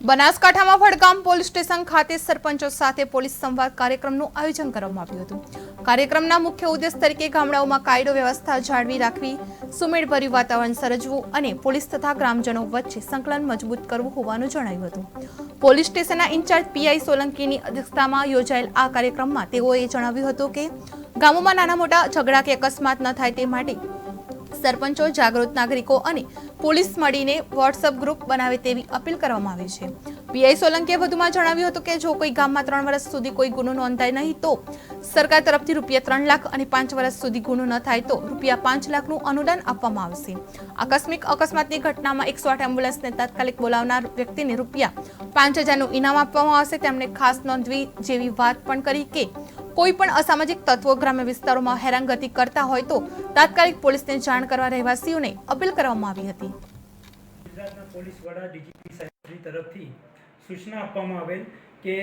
બનાસકાંઠામાં Vadgam police station ખાતે સરપંચો સાથે પોલીસ સંવાદ કાર્યક્રમનું આયોજન કરવામાં આવ્યું હતું. કાર્યક્રમના મુખ્ય ઉદ્દેશ તરીકે ગામડાઓમાં કાયદો વ્યવસ્થા જાળવી રાખવી, સુમેળભર્યું વાતાવરણ સર્જવું અને પોલીસ તથા ગ્રામજનો વચ્ચે સંકલન મજબૂત કરવું હોવાનું જણાવ્યું હતું. પોલીસ સ્ટેશનના ઇન્ચાર્જ પીઆઈ સોલંકીની અધ્યક્ષતામાં યોજાયેલ આ કાર્યક્રમમાં તેઓએ જણાવ્યું હતું કે, ગામોમાં નાના મોટા ઝઘડા કે અકસ્માત ન થાય તે માટે સરપંચો, જાગૃત નાગરિકો અને પોલીસ મળીને વોટ્સઅપ ગ્રુપ બનાવે તેવી અપીલ કરવામાં આવી છે. પીઆઈ સોલંકીએ વધુમાં જણાવ્યું હતું કે જો કોઈ ગામમાં ત્રણ વર્ષ સુધી કોઈ ગુનો નોંધાય નહીં તો સરકાર તરફથી રૂપિયા ત્રણ લાખ અને પાંચ વર્ષ સુધી ગુનો ન થાય તો રૂપિયા પાંચ લાખનું અનુદાન આપવામાં આવશે. આકસ્મિક અકસ્માતની ઘટનામાં એકસો આઠ એમ્બ્યુલન્સને તાત્કાલિક બોલાવનાર વ્યક્તિને રૂપિયા પાંચ હજારનું ઇનામ આપવામાં આવશે. તેમણે ખાસ નોંધવી જેવી વાત પણ કરી કે કોઈ પણ અસામાજિક તત્વો ગ્રામ્ય વિસ્તારોમાં હેરાનગતિ કરતા હોય તો તાત્કાલિક પોલીસને જાણ કરવા રહેવાસીઓને અપીલ કરવામાં આવી હતી. ગુજરાતના પોલીસ વડા ડીજીપી સાહેબશ્રી તરફથી સૂચના આપવામાં આવેલ કે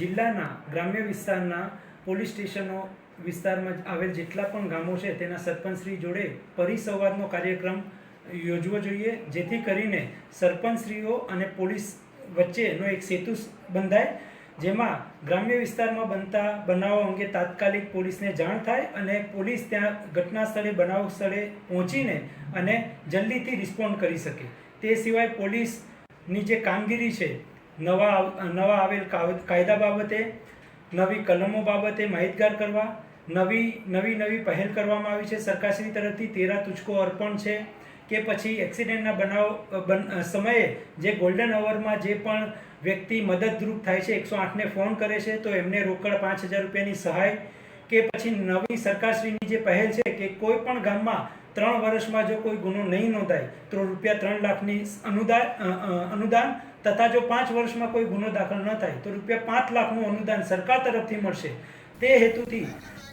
જિલ્લાના ગ્રામ્ય વિસ્તારના પોલીસ સ્ટેશનો વિસ્તારમાં આવેલ જેટલા પણ ગામો છે તેના સરપંચશ્રી જોડે પરિસંવાદનો કાર્યક્રમ યોજવો જોઈએ, જેથી કરીને સરપંચશ્રીઓ અને પોલીસ વચ્ચેનો એક સેતુ બંધાય. જેમાં ગ્રામ્ય વિસ્તારમાં બનતા બનાવો અંગે તાત્કાલિક પોલીસને જાણ થાય અને પોલીસ ત્યાં ઘટના સ્થળે, બનાવ સ્થળે પહોંચીને અને જલ્દીથી રિસ્પોન્ડ કરી શકે. તે સિવાય પોલીસની જે કામગીરી છે, નવા નવા આવેલ કાયદા બાબતે, નવી કલમો બાબતે માહિતગાર કરવા, નવી નવી નવી પહેલ કરવામાં આવી છે. સરકારશ્રી તરફથી તેરા તુચકો અર્પણ છે. કે પછી એક્સિડન્ટના બનાવ બન- સમયે જે ગોલ્ડન અવરમાં જે પણ વ્યક્તિ મદદરૂપ થાય છે, એકસો આઠને ફોન કરે છે, તો એમને રોકડ પાંચ હજાર રૂપિયાની સહાય કે પછી નવી સરકારશ્રીની જે પહેલ છે કે કોઈ પણ ગામમાં ત્રણ વર્ષમાં જો કોઈ ગુનો નહીં નોંધાય, તો રૂપિયા ત્રણ લાખની અનુદાન અનુદાન તથા જો પાંચ વર્ષમાં કોઈ ગુનો દાખલ ન થાય, તો રૂપિયા પાંચ લાખનું અનુદાન સરકાર તરફથી મળશે. તે હેતુથી